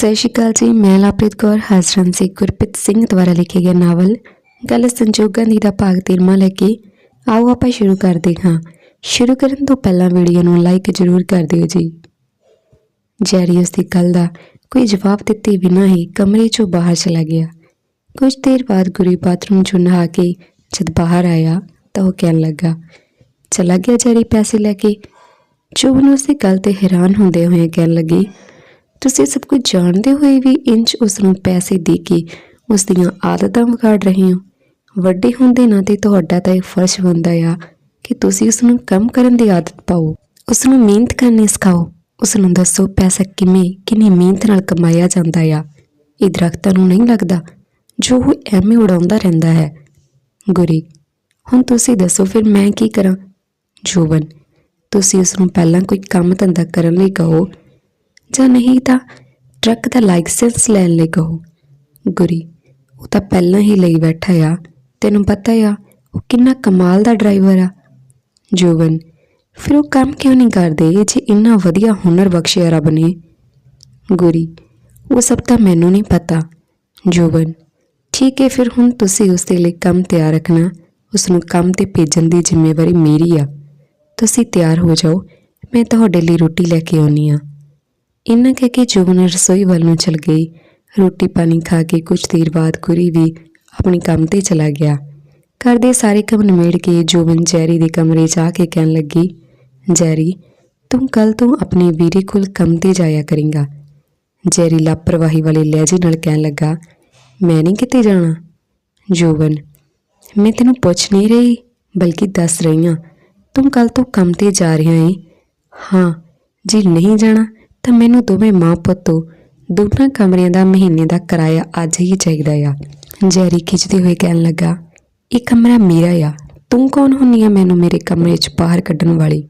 ਸਤਿ ਸ਼੍ਰੀ ਅਕਾਲ ਜੀ ਮੈਂ ਲਵਪ੍ਰੀਤ ਕੌਰ ਹਾਜ਼ਰਾਂ ਸੀ ਗੁਰਪ੍ਰੀਤ ਸਿੰਘ ਦੁਆਰਾ ਲਿਖੇ ਗਏ ਨਾਵਲ ਗੱਲ ਸੰਜੋਗਾਂ ਦੀ ਦਾ ਭਾਗ 13ਵਾਂ ਲੈ ਕੇ ਆਓ ਆਪਾਂ ਸ਼ੁਰੂ ਕਰਦੇ ਹਾਂ ਸ਼ੁਰੂ ਕਰਨ ਤੋਂ ਪਹਿਲਾਂ ਵੀਡੀਓ ਨੂੰ ਲਾਈਕ ਜ਼ਰੂਰ ਕਰ ਦਿਓ ਜੀ ਜੈਰੀ ਉਸ ਦੀ ਗੱਲ ਦਾ ਕੋਈ ਜਵਾਬ ਦਿੱਤੇ ਬਿਨਾਂ ਹੀ ਕਮਰੇ ਚੋਂ ਬਾਹਰ ਚਲਾ ਗਿਆ ਕੁਝ ਦੇਰ ਬਾਅਦ ਗੁਰੀ ਬਾਥਰੂਮ ਚੋਂ ਨਹਾ ਕੇ ਜਦ ਬਾਹਰ ਆਇਆ ਤਾਂ ਉਹ ਕਹਿਣ ਲੱਗਾ ਚਲਾ ਗਿਆ ਜੈਰੀ ਪੈਸੇ ਲੈ ਕੇ ਚੁਬਨ ਉਸ ਦੀ ਗੱਲ ਤੇ ਹੈਰਾਨ ਹੁੰਦੇ ਹੋਏ ਕਹਿਣ ਲੱਗੀ ਤੁਸੀਂ ਸਭ ਕੁਝ ਜਾਣਦੇ ਹੋਏ ਵੀ ਇੰਚ ਉਸ ਨੂੰ ਪੈਸੇ ਦੇ ਕੇ ਉਸ ਦੀਆਂ ਆਦਤਾਂ ਵਿਗਾੜ ਰਹੇ ਹੋ। ਵੱਡੇ ਹੁੰਦੇ ਨਾਤੇ ਤੁਹਾਡਾ ਤਾਂ ਇਹ ਫਰਜ਼ ਬਣਦਾ ਆ ਕਿ ਤੁਸੀਂ ਉਸ ਨੂੰ ਕੰਮ ਕਰਨ ਦੀ ਆਦਤ ਪਾਓ। ਉਸ ਨੂੰ ਮਿਹਨਤ ਕਰਨੀ ਸਿਖਾਓ। ਉਸ ਨੂੰ ਦੱਸੋ ਪੈਸਾ ਕਿਵੇਂ, ਕਿੰਨੀ ਮਿਹਨਤ ਨਾਲ ਕਮਾਇਆ ਜਾਂਦਾ ਆ। ਇਹ ਦਰਖਤਾਂ ਨੂੰ ਨਹੀਂ ਲੱਗਦਾ, ਜੋ ਉਹ ਐਵੇਂ ਉਡਾਉਂਦਾ ਰਹਿੰਦਾ ਹੈ। ਗੁਰੀ, ਹੁਣ ਤੁਸੀਂ ਦੱਸੋ ਫਿਰ ਮੈਂ ਕੀ ਕਰਾਂ? ਜੋਬਨ, ਤੁਸੀਂ ਉਸ ਨੂੰ ਪਹਿਲਾਂ ਕੋਈ ਕੰਮ ਧੰਦਾ ਕਰਨ ਲਈ ਕਹੋ ਜਾਂ ਨਹੀਂ ਤਾਂ ਟਰੱਕ ਦਾ ਲਾਇਸੈਂਸ ਲੈਣ ਲਈ ਕਹੋ। ਗੁਰੀ, ਉਹ ਤਾਂ ਪਹਿਲਾਂ ਹੀ ਲਈ ਬੈਠਾ ਆ। ਤੈਨੂੰ ਪਤਾ ਆ, ਉਹ ਕਿੰਨਾ ਕਮਾਲ ਦਾ ਡਰਾਈਵਰ ਆ। ਜੋਬਨ ਫਿਰ ਉਹ ਕੰਮ ਕਿਉਂ ਨਹੀਂ ਕਰਦੇ? ਜੇ ਇੰਨਾ ਵਧੀਆ ਹੁਨਰ ਬਖਸ਼ਿਆ ਰੱਬ ਨੇ। ਗੁਰੀ, ਉਹ ਸਭ ਤਾਂ ਮੈਨੂੰ ਨਹੀਂ ਪਤਾ। ਜੋਵਨ ਠੀਕ ਹੈ, ਫਿਰ ਹੁਣ ਤੁਸੀਂ ਉਸ ਦੇ ਲਈ ਕੰਮ ਤਿਆਰ ਰੱਖਣਾ। ਉਸ ਨੂੰ ਕੰਮ ਤੇ ਭੇਜਣ ਦੀ ਜ਼ਿੰਮੇਵਾਰੀ ਮੇਰੀ ਆ। ਤੁਸੀਂ ਤਿਆਰ ਹੋ ਜਾਓ, ਮੈਂ ਤੁਹਾਡੇ ਲਈ ਰੋਟੀ ਲੈ ਕੇ ਆਉਣੀ ਆ ਇੰਨਾ ਕਹਿ ਕੇ ਜੋਬਨ ਰਸੋਈ ਵੱਲ ਨੂੰ ਚਲ ਗਈ। ਰੋਟੀ ਪਾਣੀ ਖਾ ਕੇ ਕੁਝ ਦੇਰ ਬਾਅਦ ਕੁਰੀ ਵੀ ਆਪਣੇ ਕੰਮ ਤੇ ਚਲਾ ਗਿਆ। ਘਰ ਦੇ ਸਾਰੇ ਕੰਮ ਨਿਮੇੜ ਕੇ ਜੋਬਨ ਜੈਰੀ ਦੇ ਕਮਰੇ 'ਚ ਆ ਕੇ ਕਹਿਣ ਲੱਗੀ, ਜੈਰੀ, ਤੂੰ ਕੱਲ ਤੋਂ ਆਪਣੇ ਵੀਰੇ ਕੋਲ ਕੰਮ ਤੇ ਜਾਇਆ ਕਰੇਂਗਾ। ਜੈਰੀ ਲਾਪਰਵਾਹੀ ਵਾਲੇ ਲਹਿਜੇ ਨਾਲ ਕਹਿਣ ਲੱਗਾ, ਮੈਂ ਨਹੀਂ ਕਿਤੇ ਜਾਣਾ? ਜੋਬਨ, ਮੈਂ ਤੈਨੂੰ ਪੁੱਛ ਨਹੀਂ ਰਹੀ, ਬਲਕਿ ਦੱਸ ਰਹੀ ਹਾਂ। ਤੂੰ ਕੱਲ ਤੋਂ ਕੰਮ ਤੇ ਜਾ ਰਿਹਾ ਹੈ? ਹਾਂ, ਜੇ ਨਹੀਂ ਜਾਣਾ ਤਾਂ ਮੈਨੂੰ ਦੋਵੇਂ ਮਾਂ ਪੁੱਤ ਤੋਂ ਦੋਨਾਂ ਕਮਰਿਆਂ ਦਾ ਮਹੀਨੇ ਦਾ ਕਿਰਾਇਆ ਅੱਜ ਹੀ ਚਾਹੀਦਾ ਆ। ਜੈਰੀ ਖਿੱਚਦੇ ਹੋਏ ਕਹਿਣ ਲੱਗਾ, ਇਹ ਕਮਰਾ ਮੇਰਾ ਆ। ਤੂੰ ਕੌਣ ਹੁੰਨੀ ਆ ਮੈਨੂੰ ਮੇਰੇ ਕਮਰੇ 'ਚ ਬਾਹਰ ਕੱਢਣ ਵਾਲੀ?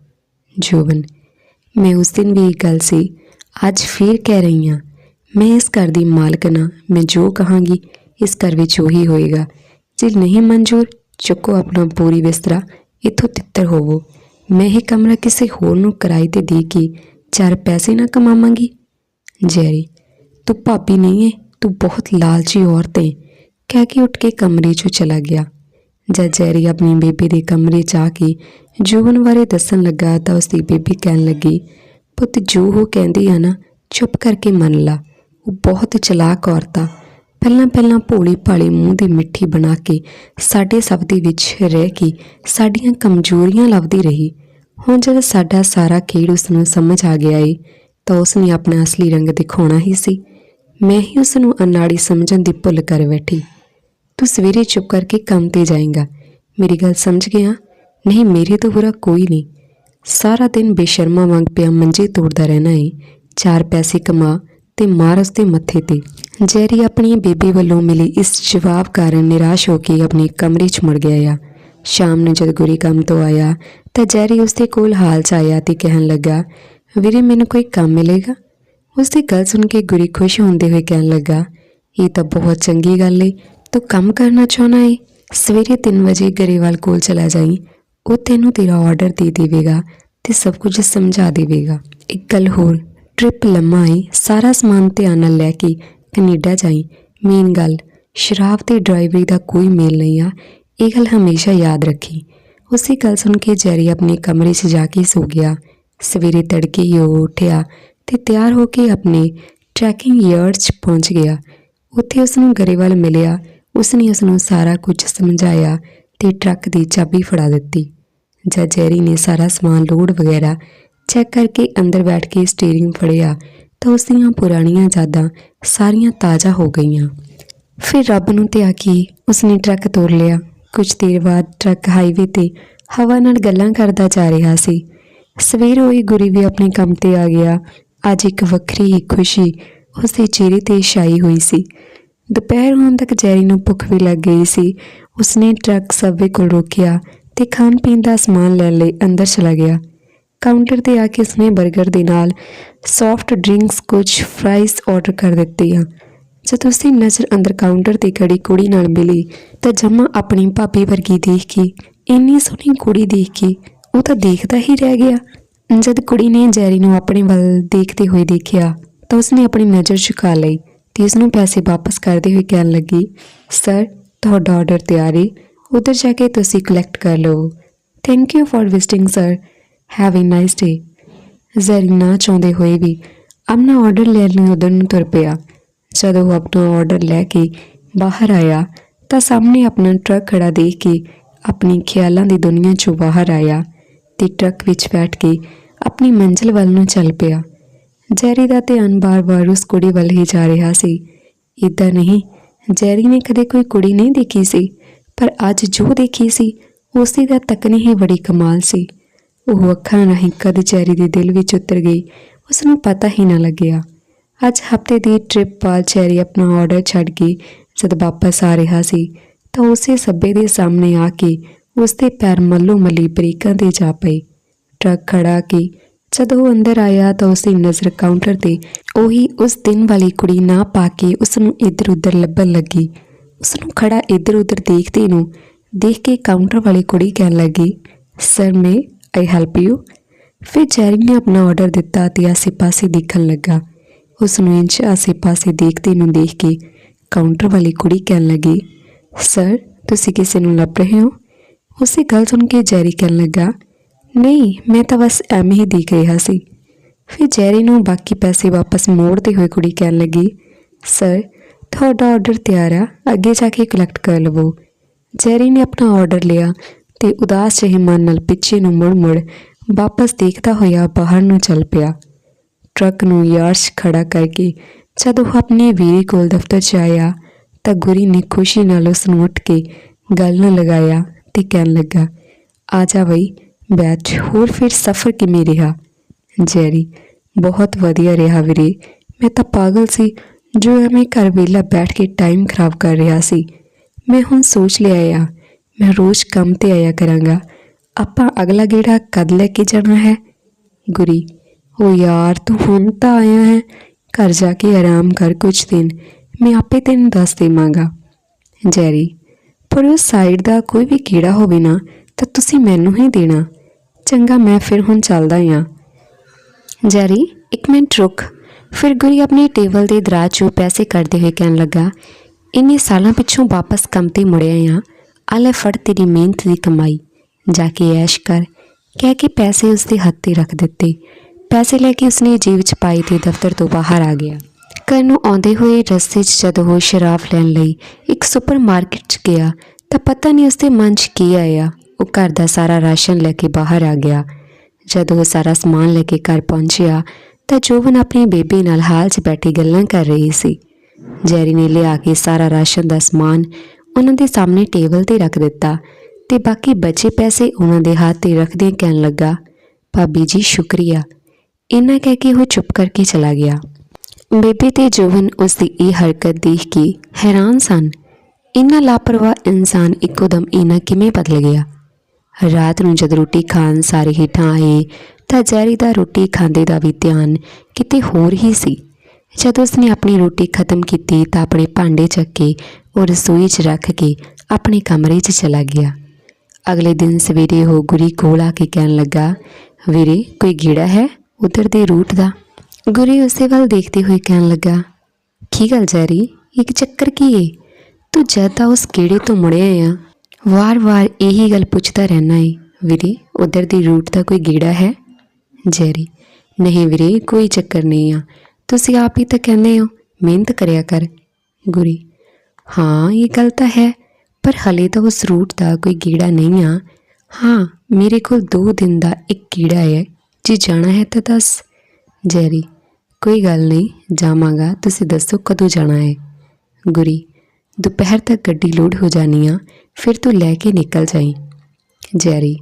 ਜੋਬਨ, ਮੈਂ ਉਸ ਦਿਨ ਵੀ ਇਹ ਗੱਲ ਸੀ। ਅੱਜ ਫੇਰ ਕਹਿ ਰਹੀ ਹਾਂ ਮੈਂ ਇਸ ਘਰ ਦੀ ਮਾਲਕਣ ਹਾਂ ਮੈਂ ਜੋ ਕਹਾਂਗੀ ਇਸ ਘਰ ਵਿੱਚ ਉਹੀ ਹੋਏਗਾ। ਜੇ ਨਹੀਂ ਮਨਜ਼ੂਰ, ਚੁੱਕੋ ਆਪਣਾ ਪੂਰੀ ਬਿਸਤਰਾ, ਇੱਥੋਂ ਤਿੱਤਰ ਹੋਵੋ। ਮੈਂ ਇਹ ਕਮਰਾ ਕਿਸੇ ਹੋਰ ਨੂੰ ਕਿਰਾਏ ਤੇ ਦੇ ਕੇ ਚਾਰ ਪੈਸੇ ਨਾ ਕਮਾਵਾਂਗੀ। ਜੈਰੀ, ਤੂੰ ਭਾਬੀ ਨਹੀਂ ਹੈ ਤੂੰ ਬਹੁਤ ਲਾਲਚੀ ਔਰਤ ਹੈ ਕਹਿ ਕੇ ਉੱਠ ਕੇ ਕਮਰੇ 'ਚੋਂ ਚਲਾ ਗਿਆ। ਜਦ ਜੈਰੀ ਆਪਣੀ ਬੇਬੀ ਦੇ ਕਮਰੇ 'ਚ ਆ ਕੇ ਜੋਬਨ ਬਾਰੇ ਦੱਸਣ ਲੱਗਾ ਤਾਂ ਉਸ ਦੀ ਬੇਬੀ ਕਹਿਣ ਲੱਗੀ, ਪੁੱਤ ਜੋ ਉਹ ਕਹਿੰਦੀ ਆ ਨਾ, ਚੁੱਪ ਕਰਕੇ ਮੰਨ ਲਾ। ਉਹ ਬਹੁਤ ਚਲਾਕ ਔਰਤ ਆ। ਪਹਿਲਾਂ ਪਹਿਲਾਂ ਭੋਲੀ ਭਾਲੀ ਮੂੰਹ ਦੀ ਮਿੱਠੀ ਬਣਾ ਕੇ ਸਾਡੇ ਸਭ ਦੇ ਵਿੱਚ ਰਹਿ ਕੇ ਸਾਡੀਆਂ ਕਮਜ਼ੋਰੀਆਂ ਲੱਭਦੀ ਰਹੀ। ਹੁਣ ਜਦ ਸਾਡਾ ਸਾਰਾ ਖੇਡ ਉਸ ਨੂੰ ਸਮਝ ਆ ਗਿਆ ਏ, ਤਾਂ ਉਸ ਨੇ ਆਪਣਾ ਅਸਲੀ ਰੰਗ ਦਿਖਾਉਣਾ ਹੀ ਸੀ। ਮੈਂ ਹੀ ਉਸ ਨੂੰ ਅਨਾੜੀ ਸਮਝਣ ਦੀ ਭੁੱਲ ਕਰ ਬੈਠੀ। ਤੂੰ ਸਵੇਰੇ ਚੁੱਪ ਕਰਕੇ ਕੰਮ ਤੇ ਜਾਏਗਾ। ਮੇਰੀ ਗੱਲ ਸਮਝ ਗਿਆ? ਨਹੀਂ, ਮੇਰੇ ਤੋਂ ਬੁਰਾ ਕੋਈ ਨਹੀਂ। ਸਾਰਾ ਦਿਨ ਬੇਸ਼ਰਮਾ ਵਾਂਗ ਪਿਆ ਮੰਜੇ ਤੋੜਦਾ ਰਹਿਣਾ ਏ। ਚਾਰ ਪੈਸੇ ਕਮਾ ਤੇ ਮਾਰ ਉਸ ਦੇ ਮੱਥੇ ਤੇ। ਜੈਰੀ ਆਪਣੀ ਬੇਬੀ ਵੱਲੋਂ ਮਿਲੀ ਇਸ ਜਵਾਬ ਕਾਰਨ ਨਿਰਾਸ਼ ਹੋ ਕੇ ਆਪਣੇ ਕਮਰੇ 'ਚ ਮੁੜ ਗਿਆ ਆ। ਸ਼ਾਮ ਨੂੰ ਜਦ ਗੁਰੀ ਕੰਮ ਤੋਂ ਆਇਆ ਤਾਂ ਜੈਰੀ ਉਸ ਕੋਲ ਹਾਲ 'ਚ ਆਇਆ ਤੇ ਕਹਿਣ ਲੱਗਾ, ਵੀਰੇ, ਮੈਨੂੰ ਕੋਈ ਕੰਮ ਮਿਲੇਗਾ? ਉਸਦੀ ਗੱਲ ਸੁਣ ਕੇ ਗੁਰੀ ਖੁਸ਼ ਹੁੰਦੇ ਹੋਏ ਕਹਿਣ ਲੱਗਾ, ਇਹ ਤਾਂ ਬਹੁਤ ਚੰਗੀ ਗੱਲ ਏ, ਤੂੰ ਕੰਮ ਕਰਨਾ ਚਾਹਨਾ ਏ? ਸਵੇਰੇ 3 ਵਜੇ ਗਰੇਵਾਲ ਕੋਲ ਚਲਾ ਜਾਈ, ਉਹ ਤੈਨੂੰ ਤੇਰਾ ਆਰਡਰ ਦੇ ਦੇਵੇਗਾ ਤੇ ਸਭ ਕੁਝ ਸਮਝਾ ਦੇਵੇਗਾ। ਇੱਕ ਗੱਲ ਹੋਰ ਟ੍ਰਿਪ ਲੰਮਾ ਏ, ਸਾਰਾ ਸਮਾਨ ਧਿਆਨ ਨਾਲ ਲੈ ਕੇ ਕੈਨੇਡਾ ਜਾਈ। ਮੇਨ ਗੱਲ, ਸ਼ਰਾਬ ਤੇ ਡਰਾਈਵਰੀ ਦਾ ਕੋਈ ਮੇਲ ਨਹੀਂ ਆ, ਇਹ ਗੱਲ ਹਮੇਸ਼ਾ ਯਾਦ ਰੱਖੀ। ਉਸੇ ਗੱਲ ਸੁਣ ਕੇ ਜੈਰੀ ਆਪਣੇ ਕਮਰੇ 'ਚ ਜਾ ਕੇ ਸੋ ਗਿਆ। ਸਵੇਰੇ ਤੜਕੇ ਹੀ ਉਹ ਉੱਠਿਆ ਤੇ ਤਿਆਰ ਹੋ ਕੇ ਆਪਣੇ ਟਰੈਕਿੰਗ ਯਾਰਡ 'ਚ ਪਹੁੰਚ ਗਿਆ। ਉੱਥੇ ਉਸ ਨੂੰ ਗਰੇਵਾਲ ਮਿਲਿਆ। ਉਸ ਨੇ ਉਸ ਨੂੰ ਸਾਰਾ ਕੁਝ ਸਮਝਾਇਆ ਤੇ ਟਰੱਕ ਦੀ ਚਾਬੀ ਫੜਾ ਦਿੱਤੀ। ਜਦ ਜੈਰੀ ਨੇ ਸਾਰਾ ਸਮਾਨ ਲੋਡ ਵਗੈਰਾ ਚੈੱਕ ਕਰਕੇ ਅੰਦਰ ਬੈਠ ਕੇ ਸਟੀਅਰਿੰਗ ਫੜਿਆ ਤਾਂ ਉਸ ਦੀਆਂ ਪੁਰਾਣੀਆਂ ਯਾਦਾਂ ਸਾਰੀਆਂ ਤਾਜ਼ਾ ਹੋ ਗਈਆਂ। ਫਿਰ ਰੱਬ ਨੂੰ ਧਿਆ ਕੇ ਉਸਨੇ ਟਰੱਕ ਤੋੜ ਲਿਆ। ਕੁਝ ਦੇਰ ਬਾਅਦ ਟਰੱਕ ਹਾਈਵੇ ਤੇ ਹਵਾ ਨਾਲ ਗੱਲਾਂ ਕਰਦਾ ਜਾ ਰਿਹਾ ਸੀ। ਸਵੇਰ ਹੋਈ ਗੁਰੀ ਵੀ ਆਪਣੇ ਕੰਮ ਤੇ ਆ ਗਿਆ। ਅੱਜ ਇੱਕ ਵੱਖਰੀ ਹੀ ਖੁਸ਼ੀ ਉਸਦੇ ਚਿਹਰੇ ਤੇ ਛਾਈ ਹੋਈ ਸੀ। ਦੁਪਹਿਰ ਹੋਣ ਤੱਕ ਜੈਰੀ ਨੂੰ ਭੁੱਖ ਵੀ ਲੱਗ ਗਈ ਸੀ। ਉਸਨੇ ਟਰੱਕ ਸਬਵੇ ਕੋਲ ਰੋਕਿਆ ਤੇ ਖਾਣ ਪੀਣ ਦਾ ਸਮਾਨ ਲੈਣ ਲਈ ਅੰਦਰ ਚਲਾ ਗਿਆ। ਕਾਊਂਟਰ ਤੇ ਆ ਕੇ ਉਸਨੇ 버ਗਰ ਦੇ ਨਾਲ ਸੌਫਟ ਡਰਿੰਕਸ ਕੁਝ ਫਰਾਈਜ਼ ਆਰਡਰ ਕਰ ਦਿੱਤੀਆਂ। ਜਦ ਉਸਦੀ ਨਜ਼ਰ ਅੰਦਰ ਕਾਊਂਟਰ ਤੇ ਖੜੀ ਕੁੜੀ ਨਾਲ ਮਿਲੀ, ਤਾਂ ਜੰਮਾ ਆਪਣੀ ਭਾਬੀ ਵਰਗੀ ਦੇਖ ਕੇ, ਇੰਨੀ ਸੋਹਣੀ ਕੁੜੀ ਦੇਖ ਕੇ, ਉਹ ਤਾਂ ਦੇਖਦਾ ਹੀ ਰਹਿ ਗਿਆ। ਜਦ ਕੁੜੀ ਨੇ ਜੈਰੀ ਨੂੰ ਆਪਣੇ ਵੱਲ ਦੇਖਦੇ ਹੋਏ ਦੇਖਿਆ, ਤਾਂ ਉਸਨੇ ਆਪਣੀ ਨਜ਼ਰ ਝੁਕਾ ਲਈ ਤੇ ਉਸ ਨੂੰ ਪੈਸੇ ਵਾਪਸ ਕਰਦੇ ਹੋਏ ਕਹਿਣ ਲੱਗੀ ਸਰ ਤੁਹਾਡਾ ਆਰਡਰ ਤਿਆਰ ਹੈ ਉਧਰ ਜਾ ਕੇ ਤੁਸੀਂ ਕਲੈਕਟ ਕਰ ਲਓ। Thank you for visiting sir have a nice day Jerry ਨਾ ਚਾਹੁੰਦੇ ਹੋਏ ਵੀ ਆਪਣਾ ਆਰਡਰ ਲੈਣ ਲਈ ਉਧਰ ਨੂੰ ਤੁਰ ਪਿਆ। ਜਦੋਂ ਉਹ ਆਪਣਾ ਆਰਡਰ ਲੈ ਕੇ ਬਾਹਰ ਆਇਆ ਤਾਂ ਸਾਹਮਣੇ ਆਪਣਾ ਟਰੱਕ ਖੜਾ ਦੇਖ ਕੇ ਆਪਣੀ ਖਿਆਲਾਂ ਦੀ ਦੁਨੀਆ ਚੋਂ ਬਾਹਰ ਆਇਆ ਤੇ ਟਰੱਕ ਵਿੱਚ ਬੈਠ ਕੇ ਆਪਣੀ ਮੰਜ਼ਿਲ ਵੱਲ ਨੂੰ ਚੱਲ ਪਿਆ। ਜੈਰੀ ਦਾ ਧਿਆਨ ਬਾਰ-ਬਾਰ ਉਸ ਕੁੜੀ ਵੱਲ ਹੀ ਜਾ ਰਿਹਾ ਸੀ। ਇਦਾਂ ਨਹੀਂ ਜੈਰੀ ਨੇ ਕਦੇ ਕੋਈ ਕੁੜੀ ਨਹੀਂ ਦੇਖੀ ਸੀ, ਪਰ ਅੱਜ ਜੋ ਦੇਖੀ ਸੀ, ਉਸੇ ਦਾ ਤੱਕਣੀ ਹੀ ਬੜੀ ਕਮਾਲ ਸੀ। ਉਹ ਅੱਖਾਂ ਰਾਹੀਂ ਕਦ ਜੈਰੀ ਦੇ ਦਿਲ ਵਿੱਚ ਉਤਰ ਗਈ ਉਸ ਨੂੰ ਪਤਾ ਹੀ ਨਾ ਲੱਗਿਆ। ਅੱਜ ਹਫ਼ਤੇ ਦੀ ਟ੍ਰਿਪ ਬਾਅਦ ਚੈਰੀ ਆਪਣਾ ਆਰਡਰ ਛੱਡ ਕੇ ਜਦ ਵਾਪਸ ਆ ਰਿਹਾ ਸੀ, ਤਾਂ ਉਸੇ ਸੱਬੇ ਦੇ ਸਾਹਮਣੇ ਆ ਕੇ ਉਸ ਦੇ ਪੈਰ ਮੱਲੋ ਮੱਲੀ ਬਰੀਕਾਂ ਤੇ ਜਾ ਪਏ। ਟਰੱਕ ਖੜਾ ਕੇ ਜਦ ਉਹ ਅੰਦਰ ਆਇਆ ਤਾਂ ਉਸ ਦੀ ਨਜ਼ਰ ਕਾਊਂਟਰ ਤੇ ਉਹੀ ਉਸ ਦਿਨ ਵਾਲੀ ਕੁੜੀ ਨਾ ਪਾ ਕੇ ਉਸ ਨੂੰ ਇੱਧਰ ਉੱਧਰ ਲੱਭਣ ਲੱਗੀ। ਉਸ ਨੂੰ ਖੜਾ ਇੱਧਰ ਉੱਧਰ ਦੇਖਦੇ ਨੂੰ ਦੇਖ ਕੇ ਕਾਊਂਟਰ ਵਾਲੀ ਕੁੜੀ ਕਹਿਣ ਲੱਗੀ ਸਰ ਮੈਂ ਆਈ ਹੈਲਪ ਯੂ ਫਿਰ ਜੈਰੀ ਨੇ ਆਪਣਾ ਆਰਡਰ ਦਿੱਤਾ ਤੇ ਆਸੇ-ਪਾਸੇ ਦੇਖਣ ਲੱਗਾ। ਉਸ ਨੂੰ ਇੰਚ ਆਸੇ-ਪਾਸੇ ਦੇਖਦੇ ਨੂੰ ਦੇਖ ਕੇ ਕਾਊਂਟਰ ਵਾਲੀ ਕੁੜੀ ਕਹਿਣ ਲੱਗੀ, ਸਰ, ਤੁਸੀਂ ਕਿਸੇ ਨੂੰ ਲੱਭ ਰਹੇ ਹੋ? ਉਸੇ ਗੱਲ ਸੁਣ ਕੇ ਜੈਰੀ ਕਹਿਣ ਲੱਗਾ, ਨਹੀਂ, ਮੈਂ ਤਾਂ ਬਸ ਐਵੇਂ ਹੀ ਦੇਖ ਰਿਹਾ ਸੀ। ਫਿਰ ਜੈਰੀ ਨੂੰ ਬਾਕੀ ਪੈਸੇ ਵਾਪਸ ਮੋੜਦੇ ਹੋਏ ਕੁੜੀ ਕਹਿਣ ਲੱਗੀ, ਸਰ, ਤੁਹਾਡਾ ਆਰਡਰ ਤਿਆਰ ਆ, ਅੱਗੇ ਜਾ ਕੇ ਕਲੈਕਟ ਕਰ ਲਵੋ। ਜੈਰੀ ਨੇ ਆਪਣਾ ਆਰਡਰ ਲਿਆ ਤੇ ਉਦਾਸ ਜਿਹੇ ਮਨ ਨਾਲ ਪਿੱਛੇ ਨੂੰ ਮੁੜ-ਮੁੜ ਵਾਪਸ ਦੇਖਦਾ ਹੋਇਆ ਬਾਹਰ ਨੂੰ ਚੱਲ ਪਿਆ। ਟਰੱਕ ਨੂੰ ਯਾਰਡ 'ਚ ਖੜਾ ਕਰਕੇ ਜਦੋਂ ਉਹ ਆਪਣੇ ਵੀਰੇ ਕੋਲ ਦਫ਼ਤਰ 'ਚ ਆਇਆ ਤਾਂ ਗੁਰੀ ਨੇ ਖੁਸ਼ੀ ਨਾਲ ਉਸ ਨੂੰ ਉੱਠ ਕੇ ਗੱਲ ਨੂੰ ਲਗਾਇਆ ਤੇ ਕਹਿਣ ਲੱਗਾ, ਆ ਜਾ ਬਈ, ਬੈਠ ਹੋਰ ਫਿਰ ਸਫ਼ਰ ਕਿਵੇਂ ਰਿਹਾ? ਜੈਰੀ, ਬਹੁਤ ਵਧੀਆ ਰਿਹਾ ਵੀਰੇ। ਮੈਂ ਤਾਂ ਪਾਗਲ ਸੀ, ਜੋ ਐਵੇਂ ਘਰ ਵਿਹਲਾ ਬੈਠ ਕੇ ਟਾਈਮ ਖਰਾਬ ਕਰ ਰਿਹਾ ਸੀ। ਮੈਂ ਹੁਣ ਸੋਚ ਲਿਆ ਆ, ਮੈਂ ਰੋਜ਼ ਕੰਮ ਤੇ ਆਇਆ ਕਰਾਂਗਾ। ਆਪਾਂ ਅਗਲਾ ਗੇੜਾ ਕਦ ਲੈ ਕੇ ਜਾਣਾ ਹੈ? ਗੁਰੀ ਉਹ ਯਾਰ, ਤੂੰ ਹੁਣ ਤਾਂ ਆਇਆ ਹੈ। ਘਰ ਜਾ ਕੇ ਆਰਾਮ ਕਰ ਕੁਝ ਦਿਨ। ਮੈਂ ਆਪੇ ਤੈਨੂੰ ਦੱਸ ਦੇਵਾਂਗਾ। ਜੈਰੀ, ਪਰ ਉਸ ਸਾਈਡ ਦਾ ਕੋਈ ਵੀ ਕੀੜਾ ਹੋਵੇ ਨਾ, ਤਾਂ ਤੁਸੀਂ ਮੈਨੂੰ ਹੀ ਦੇਣਾ। ਚੰਗਾ, ਮੈਂ ਫਿਰ ਹੁਣ ਚੱਲਦਾ ਹਾਂ ਜੈਰੀ, ਇੱਕ ਮਿੰਟ ਰੁਕ। ਫਿਰ ਗੁਰੀ ਆਪਣੇ ਟੇਬਲ ਦੇ ਦਰਾਜ਼ 'ਚੋਂ ਪੈਸੇ ਕੱਢਦੇ ਹੋਏ ਕਹਿਣ ਲੱਗਾ, ਇੰਨੇ ਸਾਲਾਂ ਪਿੱਛੋਂ ਵਾਪਸ ਕੰਮ ਤੇ ਮੁੜਿਆ ਆ। ਆ ਫੜ ਤੇਰੀ ਮਿਹਨਤ ਦੀ ਕਮਾਈ। ਜਾ ਕੇ ਐਸ਼ ਕਰ। ਕਹਿ ਕੇ ਪੈਸੇ ਉਸਦੇ ਹੱਥ ਤੇ ਰੱਖ ਦਿੱਤੇ। ਪੈਸੇ ਲੈ ਕੇ ਉਸਨੇ ਜੇਬ 'ਚ ਪਾਈ ਤੇ ਦਫ਼ਤਰ ਤੋਂ ਬਾਹਰ ਆ ਗਿਆ। ਘਰ ਨੂੰ ਆਉਂਦੇ ਹੋਏ ਰਸਤੇ 'ਚ ਜਦੋਂ ਉਹ ਸ਼ਰਾਬ ਲੈਣ ਲਈ ਇੱਕ ਸੁਪਰਮਾਰਕਟ 'ਚ ਗਿਆ ਤਾਂ ਪਤਾ ਨਹੀਂ ਉਸਦੇ ਮਨ 'ਚ ਕੀ ਆਇਆ। ਉਹ ਘਰ ਦਾ ਸਾਰਾ ਰਾਸ਼ਨ ਲੈ ਕੇ ਬਾਹਰ ਆ ਗਿਆ। ਜਦੋਂ ਉਹ ਸਾਰਾ ਸਮਾਨ ਲੈ ਕੇ ਘਰ ਪਹੁੰਚਿਆ ਤਾਂ ਜੋਬਨ ਆਪਣੀ ਬੇਬੀ ਨਾਲ ਹਾਲ 'ਚ ਬੈਠੀ ਗੱਲਾਂ ਕਰ ਰਹੀ ਸੀ। ਜੈਰੀ ਨੇ ਲਿਆ ਕੇ ਸਾਰਾ ਰਾਸ਼ਨ ਦਾ ਸਮਾਨ ਉਹਨਾਂ ਦੇ ਸਾਹਮਣੇ ਟੇਬਲ ਤੇ ਰੱਖ ਦਿੱਤਾ ਤੇ ਬਾਕੀ ਬਚੇ ਪੈਸੇ ਉਹਨਾਂ ਦੇ ਹੱਥ ਤੇ ਰੱਖਦਿਆਂ ਕਹਿਣ ਲੱਗਾ, ਭਾਬੀ ਜੀ, ਸ਼ੁਕਰੀਆ। ਇੰਨਾ ਕਹਿ ਕੇ ਉਹ ਚੁੱਪ ਕਰਕੇ ਚਲਾ ਗਿਆ। ਬੇਬੇ ਤੇ ਜੋਬਨ ਉਸ ਦੀ ਇਹ ਹਰਕਤ ਦੇਖ ਕੇ ਹੈਰਾਨ ਸਨ। ਇੰਨਾ ਲਾਪਰਵਾਹ ਇਨਸਾਨ ਇੱਕੋਦਮ ਇੰਨਾ ਕਿਵੇਂ ਬਦਲ ਗਿਆ? ਰਾਤ ਨੂੰ ਜਦ ਰੋਟੀ ਖਾਣ ਸਾਰੇ ਹੇਠਾਂ ਆਏ, ਤਾਂ ਜੈਰੀ ਦਾ ਰੋਟੀ ਖਾਂਦੇ ਦਾ ਵੀ ਧਿਆਨ ਕਿਤੇ ਹੋਰ ਹੀ ਸੀ। ਜਦੋਂ ਉਸਨੇ ਆਪਣੀ ਰੋਟੀ ਖਤਮ ਕੀਤੀ, ਤਾਂ ਆਪਣੇ ਭਾਂਡੇ ਚੱਕ ਕੇ ਉਹ ਰਸੋਈ 'ਚ ਰੱਖ ਕੇ ਆਪਣੇ ਕਮਰੇ 'ਚ ਚਲਾ ਗਿਆ। ਅਗਲੇ ਦਿਨ ਸਵੇਰੇ ਉਹ ਗੁਰੀ ਕੋਲ ਆ ਕੇ ਕਹਿਣ ਲੱਗਾ, ਵੀਰੇ, ਕੋਈ ਗੀੜਾ ਹੈ? ਉਧਰ ਦੇ ਰੂਟ ਦਾ। ਗੁਰੀ ਉਸੇ ਵੱਲ ਦੇਖਦੇ ਹੋਏ ਕਹਿਣ ਲੱਗਾ, ਕੀ ਗੱਲ ਜੈਰੀ? ਇੱਕ ਚੱਕਰ ਕੀ ਏ? ਤੂੰ ਜਦ ਤਾਂ ਉਸ ਕਿਹੜੇ ਤੋਂ ਮੁੜਿਆ ਆ, ਵਾਰ-ਵਾਰ ਇਹੀ ਗੱਲ ਪੁੱਛਦਾ ਰਹਿਣਾ ਏ। ਵੀਰੇ, ਉਧਰ ਦੀ ਰੂਟ ਦਾ ਕੋਈ ਗੇੜਾ ਹੈ? ਜੈਰੀ, ਨਹੀਂ ਵੀਰੇ, ਕੋਈ ਚੱਕਰ ਨਹੀਂ ਆ। ਤੁਸੀਂ ਆਪ ਹੀ ਤਾਂ ਕਹਿੰਦੇ ਹੋ, ਮਿਹਨਤ ਕਰਿਆ ਕਰ। ਗੁਰੀ, ਹਾਂ, ਇਹ ਗੱਲ ਤਾਂ ਹੈ, ਪਰ ਹਲੇ ਤਾਂ ਉਸ ਰੂਟ ਦਾ ਕੋਈ ਗੇੜਾ ਨਹੀਂ ਆ। ਹਾਂ, ਮੇਰੇ ਕੋਲ 2 ਦਿਨ ਦਾ ਇੱਕ ਕੀੜਾ ਹੈ। ਜੇ ਜਾਣਾ ਹੈ ਤਾਂ ਦੱਸ। ਜੈਰੀ, ਕੋਈ ਗੱਲ ਨਹੀਂ, ਜਾਵਾਂਗਾ। ਤੁਸੀਂ ਦੱਸੋ ਕਦੋਂ ਜਾਣਾ ਹੈ? ਗੁਰੀ, ਦੁਪਹਿਰ ਤੱਕ ਗੱਡੀ ਲੋਡ ਹੋ ਜਾਣੀ ਆ, ਫਿਰ ਤੂੰ ਲੈ ਕੇ ਨਿਕਲ ਜਾਈ। ਜੈਰੀ,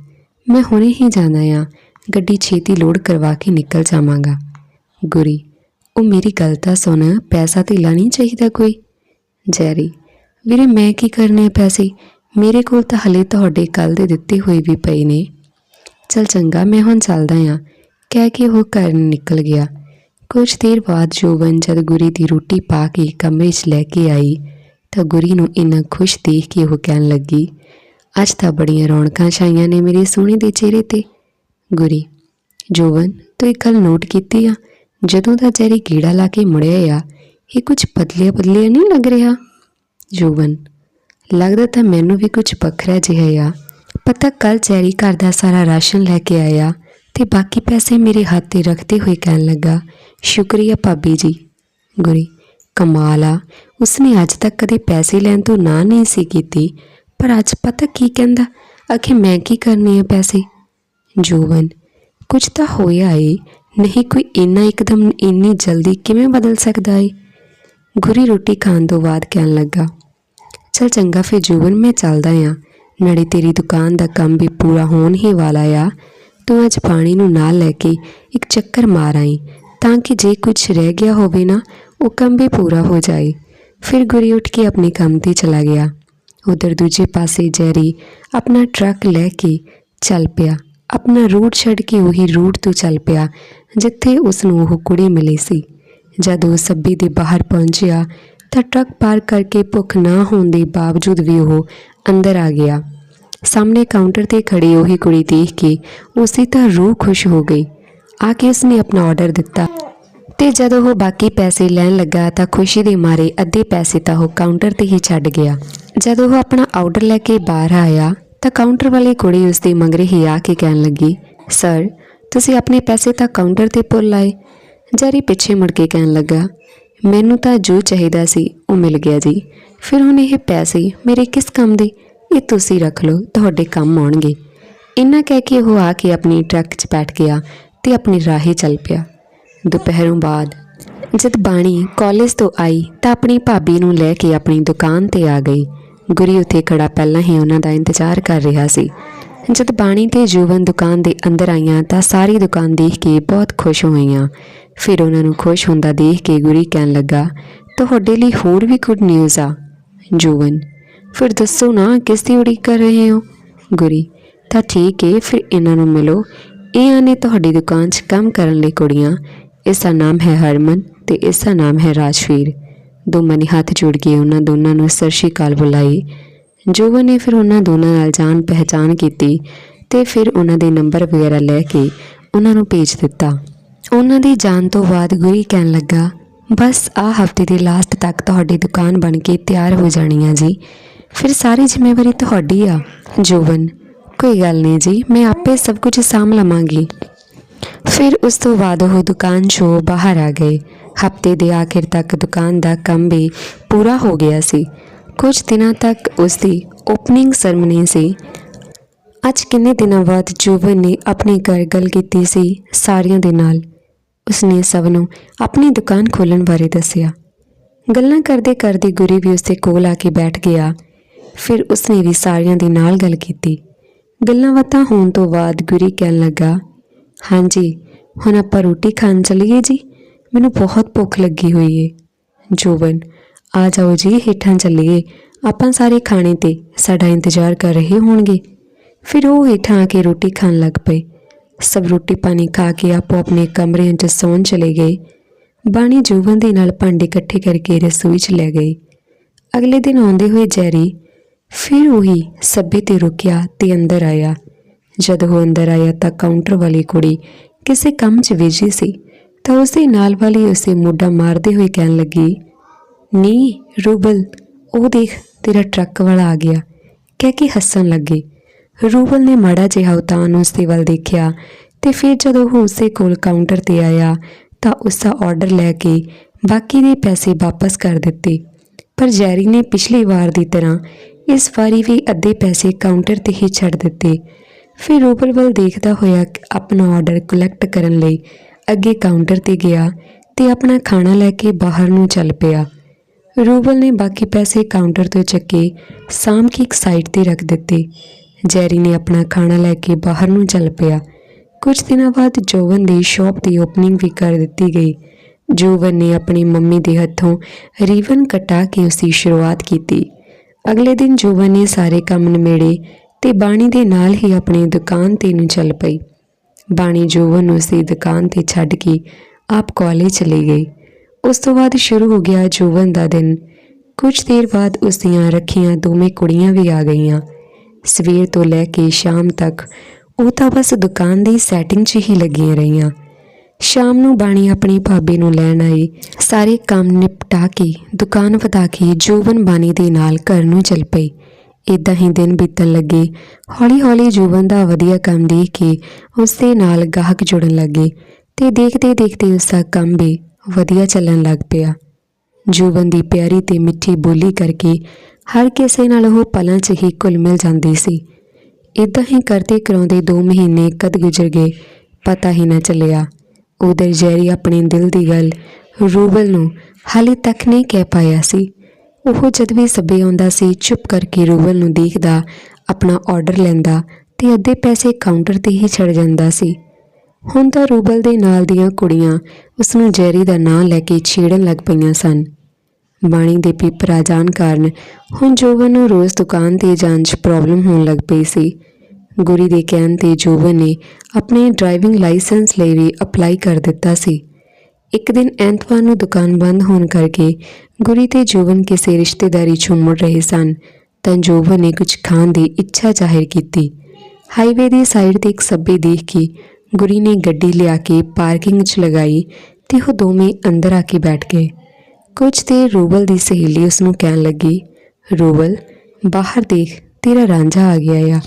ਮੈਂ ਹੁਣੇ ਹੀ ਜਾਣਾ ਆ। ਗੱਡੀ ਛੇਤੀ ਲੋਡ ਕਰਵਾ ਕੇ ਨਿਕਲ ਜਾਵਾਂਗਾ। ਗੁਰੀ, ਉਹ ਮੇਰੀ ਗੱਲ ਤਾਂ ਸੁਣ, ਪੈਸਾ ਤੇ ਨਹੀਂ ਚਾਹੀਦਾ ਕੋਈ? ਜੈਰੀ, ਵੀਰੇ ਮੈਂ ਕੀ ਕਰਨੇ ਪੈਸੇ? ਮੇਰੇ ਕੋਲ ਤਾਂ ਹਲੇ ਤੁਹਾਡੇ ਕੱਲ ਦੇ ਦਿੱਤੇ ਹੋਏ ਵੀ ਪਏ ਨੇ। ਚਲ ਚੰਗਾ, ਮੈਂ ਹੁਣ ਚੱਲਦਾ ਆ। ਕਹਿ ਕੇ ਉਹ ਘਰ ਨਿਕਲ ਗਿਆ। ਕੁਝ ਦੇਰ ਬਾਅਦ ਜੋਬਨ ਜਦ ਗੁਰੀ ਦੀ ਰੋਟੀ ਪਾ ਕੇ ਕਮਰੇ 'ਚ ਲੈ ਕੇ ਆਈ, ਤਾਂ ਗੁਰੀ ਨੂੰ ਇੰਨਾ ਖੁਸ਼ ਦੇਖ ਕੇ ਉਹ ਕਹਿਣ ਲੱਗੀ, ਅੱਜ ਤਾਂ ਬੜੀਆਂ ਰੌਣਕਾਂ ਛਾਈਆਂ ਨੇ ਮੇਰੇ ਸੋਹਣੇ ਦੇ ਚਿਹਰੇ ਤੇ। ਗੁਰੀ, ਜੋਬਨ, ਤੂੰ ਇੱਕ ਗੱਲ ਨੋਟ ਕੀਤੀ ਆ, ਜਦੋਂ ਦਾ ਜੈਰੀ ਕੀੜਾ ਲਾ ਕੇ ਮੁੜਿਆ ਆ, ਇਹ ਕੁਝ ਬਦਲਿਆ ਬਦਲਿਆ ਨਹੀਂ ਲੱਗ ਰਿਹਾ? ਜੋਬਨ, ਲੱਗਦਾ ਤਾਂ ਮੈਨੂੰ ਵੀ ਕੁਝ ਵੱਖਰਾ ਜਿਹਾ ਆ। ਪਤਾ ਕੱਲ ਚੈਰੀ ਘਰ ਦਾ ਸਾਰਾ ਰਾਸ਼ਨ ਲੈ ਕੇ ਆਇਆ ਤੇ ਬਾਕੀ ਪੈਸੇ ਮੇਰੇ ਹੱਥ ਤੇ ਰੱਖਦੇ ਹੋਏ ਕਹਿਣ ਲੱਗਾ, ਸ਼ੁਕਰੀਆ ਭਾਬੀ ਜੀ। ਗੁਰੀ, ਕਮਾਲ ਆ। ਉਸਨੇ ਅੱਜ ਤੱਕ ਕਦੇ ਪੈਸੇ ਲੈਣ ਤੋਂ ਨਾ ਨਹੀਂ ਸੀ ਕੀਤੀ, ਪਰ ਅੱਜ ਪਤਾ ਕੀ ਕਹਿੰਦਾ, ਆਖੇ ਮੈਂ ਕੀ ਕਰਨੇ ਆ ਪੈਸੇ? ਜੋਬਨ, ਕੁਝ ਤਾਂ ਹੋਇਆ ਏ, ਨਹੀਂ ਕੋਈ ਇੰਨਾ ਇੱਕਦਮ ਇੰਨੀ ਜਲਦੀ ਕਿਵੇਂ ਬਦਲ ਸਕਦਾ ਏ? ਗੁਰੀ ਰੋਟੀ ਖਾਣ ਤੋਂ ਬਾਅਦ ਕਹਿਣ ਲੱਗਾ, ਚਲ ਚੰਗਾ, ਫਿਰ ਜੋਬਨ, ਮੈਂ ਚੱਲਦਾ ਆ। ਨਾਲੇ ਤੇਰੀ ਦੁਕਾਨ ਦਾ ਕੰਮ ਵੀ ਪੂਰਾ ਹੋਣ ਹੀ ਵਾਲਾ ਆ। ਤੂੰ ਅੱਜ ਪਾਣੀ ਨੂੰ ਨਾਲ ਲੈ ਕੇ ਇੱਕ ਚੱਕਰ ਮਾਰ ਆਈ, ਤਾਂ ਕਿ ਜੇ ਕੁਝ ਰਹਿ ਗਿਆ ਹੋਵੇ ਨਾ, ਉਹ ਕੰਮ ਵੀ ਪੂਰਾ ਹੋ ਜਾਏ। ਫਿਰ ਗੁਰੀ ਉੱਠ ਕੇ ਆਪਣੇ ਕੰਮ ਤੇ ਚਲਾ ਗਿਆ। ਉਧਰ ਦੂਜੇ ਪਾਸੇ ਜੈਰੀ ਆਪਣਾ ਟਰੱਕ ਲੈ ਕੇ ਚੱਲ ਪਿਆ। ਆਪਣਾ ਰੂਟ ਛੱਡ ਕੇ ਉਹੀ ਰੂਟ ਤੋਂ ਚੱਲ ਪਿਆ, ਜਿੱਥੇ ਉਸ ਨੂੰ ਉਹ ਕੁੜੀ ਮਿਲੀ ਸੀ। ਜਦ ਉਹ ਸੱਬੀ ਦੇ ਬਾਹਰ ਪਹੁੰਚਿਆ, ਤਾਂ ਟਰੱਕ ਪਾਰ ਕਰਕੇ ਭੁੱਖ ਨਾ ਹੋਣ ਦੇ ਬਾਵਜੂਦ ਵੀ ਉਹ ਅੰਦਰ ਆ ਗਿਆ। ਸਾਹਮਣੇ ਕਾਊਂਟਰ ਤੇ ਖੜੀ ਉਹੀ ਕੁੜੀ ਦੇਖ ਕੇ ਉਸੇ ਤਾਂ ਰੂਹ ਖੁਸ਼ ਹੋ ਗਈ। ਆ ਕੇ ਉਸਨੇ ਆਪਣਾ ਆਰਡਰ ਦਿੱਤਾ ਤੇ ਜਦੋਂ ਉਹ ਬਾਕੀ ਪੈਸੇ ਲੈਣ ਲੱਗਾ ਤਾਂ ਖੁਸ਼ੀ ਦੇ ਮਾਰੇ ਅੱਧੇ ਪੈਸੇ ਤਾਂ ਉਹ ਕਾਊਂਟਰ ਤੇ ਹੀ ਛੱਡ ਗਿਆ। ਜਦੋਂ ਉਹ ਆਪਣਾ ਆਰਡਰ ਲੈ ਕੇ ਬਾਹਰ ਆਇਆ ਤਾਂ ਕਾਊਂਟਰ ਵਾਲੀ ਕੁੜੀ ਉਸ ਦੇ ਮਗਰੇ ਹੀ ਆ ਕੇ ਕਹਿਣ ਲੱਗੀ ਸਰ ਤੁਸੀਂ ਆਪਣੇ ਪੈਸੇ ਤਾਂ ਕਾਊਂਟਰ ਤੇ ਭੁੱਲ ਆਏ ਜੈਰੀ ਪਿੱਛੇ ਮੁੜ ਕੇ ਕਹਿਣ ਲੱਗਾ, ਮੈਨੂੰ ਤਾਂ ਜੋ ਚਾਹੀਦਾ ਸੀ, ਉਹ ਮਿਲ ਗਿਆ ਜੀ। ਫਿਰ ਹੁਣ ਇਹ ਪੈਸੇ ਮੇਰੇ ਕਿਸ ਕੰਮ ਦੇ? ਇਹ ਤੁਸੀਂ ਰੱਖ ਲਓ, ਤੁਹਾਡੇ ਕੰਮ ਆਉਣਗੇ। ਇੰਨਾ ਕਹਿ ਕੇ ਉਹ ਆ ਕੇ ਆਪਣੀ ਟਰੱਕ 'ਚ ਬੈਠ ਗਿਆ ਤੇ ਆਪਣੀ ਰਾਹੇ ਚੱਲ ਪਿਆ। ਦੁਪਹਿਰੋਂ ਬਾਅਦ ਜਦ ਬਾਣੀ ਕਾਲਜ ਤੋਂ ਆਈ ਤਾਂ ਆਪਣੀ ਭਾਬੀ ਨੂੰ ਲੈ ਕੇ ਆਪਣੀ ਦੁਕਾਨ ਤੇ ਆ ਗਈ। ਗੁਰੀ ਉੱਥੇ ਖੜਾ ਪਹਿਲਾਂ ਹੀ ਉਹਨਾਂ ਦਾ ਇੰਤਜ਼ਾਰ ਕਰ ਰਿਹਾ ਸੀ। ਜਦ ਬਾਣੀ ਤੇ ਜੂਵਨ ਦੁਕਾਨ ਦੇ ਅੰਦਰ ਆਈਆਂ ਤਾਂ ਸਾਰੀ ਦੁਕਾਨ ਦੇਖ ਕੇ ਬਹੁਤ ਖੁਸ਼ ਹੋਈਆਂ। ਫਿਰ ਉਹਨਾਂ ਨੂੰ ਖੁਸ਼ ਹੁੰਦਾ ਦੇਖ ਕੇ ਗੁਰੀ ਕਹਿਣ ਲੱਗਾ, ਤੁਹਾਡੇ ਲਈ ਹੋਰ ਵੀ ਗੁੱਡ ਨਿਊਜ਼ ਆ। ਜੋਵਨ ਫਿਰ ਦੱਸੋ ਨਾ, ਕਿਸ ਦੀ ਉਡੀਕ ਕਰ ਰਹੇ ਹੋ? ਗੁਰੀ, ਤਾਂ ਠੀਕ ਹੈ ਫਿਰ ਇਹਨਾਂ ਨੂੰ ਮਿਲੋ। ਇਹ ਆਨੇ ਤੁਹਾਡੀ ਦੁਕਾਨ 'ਚ ਕੰਮ ਕਰਨ ਲਈ ਕੁੜੀਆਂ। ਇਸ ਦਾ ਨਾਮ ਹੈ ਹਰਮਨ ਤੇ ਇਸ ਦਾ ਨਾਮ ਹੈ ਰਾਜਵੀਰ। ਦੋਵਾਂ ਨੇ ਹੱਥ ਜੋੜ ਕੇ ਉਹਨਾਂ ਦੋਨਾਂ ਨੂੰ ਸਤਿ ਸ਼੍ਰੀ ਅਕਾਲ ਬੁਲਾਈ। ਜੋਵਨ ਨੇ ਫਿਰ ਉਹਨਾਂ ਦੋਨਾਂ ਨਾਲ ਜਾਣ ਪਹਿਚਾਨ ਕੀਤੀ ਤੇ ਫਿਰ ਉਹਨਾਂ ਦੇ ਨੰਬਰ ਵਗੈਰਾ ਲੈ ਕੇ ਉਹਨਾਂ ਨੂੰ ਭੇਜ ਦਿੱਤਾ। ਉਹਨਾਂ ਦੀ ਜਾਣ ਤੋਂ ਬਾਅਦ ਗੁਰੀ ਕਹਿਣ ਲੱਗਾ, ਬਸ ਆ ਹਫ਼ਤੇ ਦੀ ਲਾਸਟ ਤੱਕ ਤੁਹਾਡੀ ਦੁਕਾਨ ਬਣ ਕੇ ਤਿਆਰ ਹੋ ਜਾਣੀ ਆ ਜੀ। ਫਿਰ ਸਾਰੀ ਜ਼ਿੰਮੇਵਾਰੀ ਤੁਹਾਡੀ ਆ। ਜੋਵਨ ਕੋਈ ਗੱਲ ਨਹੀਂ ਜੀ, ਮੈਂ ਆਪੇ ਸਭ ਕੁਝ ਸਾਂਭ ਲਵਾਂਗੀ। ਫਿਰ ਉਸ ਤੋਂ ਬਾਅਦ ਉਹ ਦੁਕਾਨ 'ਚੋਂ ਬਾਹਰ ਆ ਗਏ। ਹਫ਼ਤੇ ਦੇ ਆਖਿਰ ਤੱਕ ਦੁਕਾਨ ਦਾ ਕੰਮ ਵੀ ਪੂਰਾ ਹੋ ਗਿਆ ਸੀ। ਕੁਝ ਦਿਨਾਂ ਤੱਕ ਉਸ ਦੀ ਓਪਨਿੰਗ ਸਰਮਨੀ ਸੀ। ਅੱਜ ਕਿੰਨੇ ਦਿਨਾਂ ਬਾਅਦ ਜੋਵਨ ਨੇ ਆਪਣੇ ਘਰ ਗੱਲ ਕੀਤੀ ਸੀ ਸਾਰਿਆਂ ਦੇ ਨਾਲ। ਉਸਨੇ ਸਭ ਨੂੰ ਆਪਣੀ ਦੁਕਾਨ ਖੋਲਣ ਬਾਰੇ ਦੱਸਿਆ। ਗੱਲਾਂ ਕਰਦੇ ਕਰਦੇ ਗੁਰੀ ਵੀ ਉਸਦੇ ਕੋਲ ਆ ਕੇ ਬੈਠ ਗਿਆ। ਫਿਰ ਉਸਨੇ ਵੀ ਸਾਰਿਆਂ ਦੇ ਨਾਲ ਗੱਲ ਕੀਤੀ। ਗੱਲਾਂ ਬਾਤਾਂ ਹੋਣ ਤੋਂ ਬਾਅਦ ਗੁਰੀ ਕਹਿਣ ਲੱਗਾ ਹਾਂਜੀ ਹੁਣ ਆਪਾਂ ਰੋਟੀ ਖਾਣ ਚੱਲੀਏ ਜੀ? ਮੈਨੂੰ ਬਹੁਤ ਭੁੱਖ ਲੱਗੀ ਹੋਈ ਏ। ਜੋਬਨ, ਆ ਜਾਓ ਜੀ, ਹੇਠਾਂ ਚੱਲੀਏ। ਆਪਾਂ ਸਾਰੇ ਖਾਣੇ ਤੇ ਸਾਡਾ ਇੰਤਜ਼ਾਰ ਕਰ ਰਹੇ ਹੋਣਗੇ। ਫਿਰ ਉਹ ਹੇਠਾਂ ਆ ਕੇ ਰੋਟੀ ਖਾਣ ਲੱਗ ਪਏ। ਸਭ ਰੋਟੀ ਪਾਣੀ ਖਾ ਕੇ ਆਪੋ ਆਪਣੇ ਕਮਰਿਆਂ 'ਚ ਸੌਣ ਚਲੇ ਗਏ। ਬਾਣੀ ਜੋਬਨ ਦੇ ਨਾਲ ਭਾਂਡੇ ਇਕੱਠੇ ਕਰਕੇ ਰਸੋਈ 'ਚ ਲੈ ਗਈ। ਅਗਲੇ ਦਿਨ ਆਉਂਦੇ ਹੋਏ ਜੈਰੀ ਫਿਰ ਉਹੀ ਸੱਬੇ ਤੇ ਰੁਕਿਆ ਤੇ ਅੰਦਰ ਆਇਆ। ਜਦ ਉਹ ਅੰਦਰ ਆਇਆ ਤਾਂ ਕਾਊਂਟਰ ਵਾਲੀ ਕੁੜੀ ਕਿਸੇ ਕੰਮ 'ਚ ਬਿਜ਼ੀ ਸੀ ਤਾਂ ਉਸਦੇ ਨਾਲ ਵਾਲੀ ਉਸੇ ਮੁੱਢਾ ਮਾਰਦੇ ਹੋਏ ਕਹਿਣ ਲੱਗੀ, ਨੀ, ਰੂਬਲ, ਉਹ ਦੇਖ, ਤੇਰਾ ਟਰੱਕ ਵਾਲਾ ਆ ਗਿਆ। ਕਹਿ ਕੇ ਹੱਸਣ ਲੱਗੇ। ਰੂਬਲ ਨੇ ਮਾੜਾ ਜਿਹਾ ਉਤਾਨ ਉਸਦੇ ਵੱਲ ਦੇਖਿਆ ਤੇ ਫਿਰ ਜਦੋਂ ਉਹ ਉਸੇ ਕੋਲ ਕਾਊਂਟਰ ਤੇ ਆਇਆ ਤਾਂ ਉਸ ਦਾ ਆਰਡਰ ਲੈ ਕੇ ਬਾਕੀ ਦੇ ਪੈਸੇ ਵਾਪਸ ਕਰ ਦਿੱਤੇ। ਪਰ ਜੈਰੀ ਨੇ ਪਿਛਲੀ ਵਾਰ ਦੀ ਤਰ੍ਹਾਂ ਇਸ ਵਾਰੀ ਵੀ ਅੱਧੇ ਪੈਸੇ ਕਾਊਂਟਰ ਤੇ ਹੀ ਛੱਡ ਦਿੱਤੇ। ਫਿਰ ਰੂਬਲ ਵੱਲ ਦੇਖਦਾ ਹੋਇਆ ਆਪਣਾ ਆਰਡਰ ਕਲੈਕਟ ਕਰਨ ਲਈ ਅੱਗੇ ਕਾਊਂਟਰ ਤੇ ਗਿਆ ਤੇ ਆਪਣਾ ਖਾਣਾ ਲੈ ਕੇ ਬਾਹਰ ਨੂੰ ਚੱਲ ਪਿਆ। ਰੂਬਲ ਨੇ ਬਾਕੀ ਪੈਸੇ ਕਾਊਂਟਰ ਤੋਂ ਚੱਕੇ ਸਾਮ ਕੀ ਇੱਕ ਸਾਈਡ ਤੇ ਰੱਖ ਦਿੱਤੇ। ਜੈਰੀ ਨੇ ਆਪਣਾ ਖਾਣਾ ਲੈ ਕੇ ਬਾਹਰ ਨੂੰ ਚੱਲ ਪਿਆ। ਕੁਝ ਦਿਨਾਂ ਬਾਅਦ ਜੋਵਨ ਦੀ ਸ਼ਾਪ ਦੀ ਓਪਨਿੰਗ ਵੀ ਕਰ ਦਿੱਤੀ ਗਈ। ਜੋਵਨ ਨੇ ਆਪਣੀ ਮੰਮੀ ਦੇ ਹੱਥੋਂ ਰੀਵਨ ਕਟਾ ਕੇ ਉਸ ਦੀ ਸ਼ੁਰੂਆਤ ਕੀਤੀ। ਅਗਲੇ ਦਿਨ ਜੋਵਨ ਨੇ ਸਾਰੇ ਕੰਮ ਨਿਮੇੜੇ ਤੇ ਬਾਣੀ ਦੇ ਨਾਲ ਹੀ ਆਪਣੀ ਦੁਕਾਨ ਤੇ ਨੂੰ ਚੱਲ ਪਈ। ਬਾਣੀ ਜੋਵਨ ਨੂੰ ਉਸਦੀ ਦੁਕਾਨ ਤੇ ਛੱਡ ਕੇ ਆਪ ਕਾਲਜ ਚਲੀ ਗਈ। ਉਸ ਤੋਂ ਬਾਅਦ ਸ਼ੁਰੂ ਹੋ ਗਿਆ ਜੋਵਨ ਦਾ ਦਿਨ। ਕੁਝ ਦੇਰ ਬਾਅਦ ਉਸ ਦੀਆਂ ਰੱਖੀਆਂ ਦੋਵੇਂ ਕੁੜੀਆਂ ਵੀ ਆ ਗਈਆਂ। ਸਵੇਰ ਤੋਂ ਲੈ ਕੇ ਸ਼ਾਮ ਤੱਕ ਉਹ ਤਾਂ ਬਸ ਦੁਕਾਨ ਦੀ ਸੈਟਿੰਗ 'ਚ ਹੀ ਲੱਗੀਆਂ ਰਹੀਆਂ। ਸ਼ਾਮ ਨੂੰ ਬਾਣੀ ਆਪਣੀ ਭਾਬੀ ਨੂੰ ਲੈਣ ਆਈ। ਸਾਰੇ ਕੰਮ ਨਿਪਟਾ ਕੇ ਦੁਕਾਨ ਵਧਾ ਕੇ ਜੋਬਨ ਬਾਣੀ ਦੇ ਨਾਲ ਘਰ ਨੂੰ ਚੱਲ ਪਈ। ਇਦਾਂ ਹੀ ਦਿਨ ਬੀਤਣ ਲੱਗੇ। ਹੌਲੀ-ਹੌਲੀ ਜੋਬਨ ਦਾ ਵਧੀਆ ਕੰਮ ਦੇਖ ਕੇ ਉਸ ਦੇ ਨਾਲ ਗਾਹਕ ਜੁੜਨ ਲੱਗੇ ਤੇ ਦੇਖਦੇ ਦੇਖਦੇ ਉਸ ਦਾ ਕੰਮ ਵੀ ਵਧੀਆ ਚੱਲਣ ਲੱਗ ਪਿਆ। ਜੋਬਨ ਦੀ ਪਿਆਰੀ ਤੇ ਮਿੱਠੀ ਬੋਲੀ ਕਰਕੇ ਹਰ ਕਿਸੇ ਨਾਲ ਉਹ ਪਲਾਂ 'ਚ ਹੀ ਘੁਲ ਮਿਲ ਜਾਂਦੀ ਸੀ। ਇਦਾਂ ਹੀ ਕਰਦੇ ਕਰਾਉਂਦੇ 2 ਮਹੀਨੇ ਕਦ ਗੁਜ਼ਰ ਗਏ, ਪਤਾ ਹੀ ਨਾ ਚੱਲਿਆ। ਉਧਰ ਜੈਰੀ ਆਪਣੇ ਦਿਲ ਦੀ ਗੱਲ ਰੂਬਲ ਨੂੰ ਹਾਲੇ ਤੱਕ ਨਹੀਂ ਕਹਿ ਪਾਇਆ ਸੀ। ਉਹ ਜਦ ਵੀ ਸੱਬੇ ਆਉਂਦਾ ਸੀ, ਚੁੱਪ ਕਰਕੇ ਰੂਬਲ ਨੂੰ ਦੇਖਦਾ, ਆਪਣਾ ਆਰਡਰ ਲੈਂਦਾ ਤੇ ਅੱਧੇ ਪੈਸੇ ਕਾਊਂਟਰ ਤੇ ਹੀ ਛੱਡ ਜਾਂਦਾ ਸੀ। ਹੁਣ ਤਾਂ ਰੂਬਲ ਦੇ ਨਾਲ ਦੀਆਂ ਕੁੜੀਆਂ ਉਸ ਨੂੰ ਜੈਰੀ ਦਾ ਨਾਂ ਲੈ ਕੇ ਛੇੜਨ ਲੱਗ ਪਈਆਂ ਸਨ। ਬਾਣੀ ਦੇ ਪੇਪਰ ਆ ਜਾਣ ਕਾਰਨ ਹੁਣ ਜੋਬਨ ਨੂੰ ਰੋਜ਼ ਦੁਕਾਨ ਤੇ ਜਾਣ 'ਚ ਪ੍ਰੋਬਲਮ ਹੋਣ ਲੱਗ ਪਈ ਸੀ। ਗੁਰੀ ਦੇ ਕਹਿਣ ਤੇ ਜੋਬਨ ਨੇ ਆਪਣੇ ਡਰਾਈਵਿੰਗ ਲਾਇਸੈਂਸ ਲਈ ਵੀ ਅਪਲਾਈ ਕਰ ਦਿੱਤਾ ਸੀ। ਇੱਕ ਦਿਨ ਐਤਵਾਰ ਨੂੰ ਦੁਕਾਨ ਬੰਦ ਹੋਣ ਕਰਕੇ ਗੁਰੀ ਤੇ ਜੋਬਨ ਕਿਸੇ ਰਿਸ਼ਤੇਦਾਰੀ 'ਚੋਂ ਮੁੜ ਰਹੇ ਸਨ, ਤਾਂ ਜੋਬਨ ਨੇ ਕੁਝ ਖਾਣ ਦੀ ਇੱਛਾ ਜ਼ਾਹਿਰ ਕੀਤੀ। ਹਾਈਵੇ ਦੀ ਸਾਈਡ ਤੇ ਇੱਕ ਸੱਬੇ ਦੇਖ ਕੇ ਗੁਰੀ ਨੇ ਗੱਡੀ ਲਿਆ ਕੇ ਪਾਰਕਿੰਗ 'ਚ ਲਗਾਈ ਤੇ ਉਹ ਦੋਵੇਂ ਅੰਦਰ ਆ ਕੇ ਬੈਠ ਗਏ। ਕੁਝ ਦੇਰ ਰੂਬਲ ਦੀ ਸਹੇਲੀ ਉਸ ਨੂੰ ਕਹਿਣ ਲੱਗੀ, ਰੂਬਲ, ਬਾਹਰ ਦੇਖ, ਤੇਰਾ ਰਾਂਝਾ ਆ ਗਿਆ ਆ।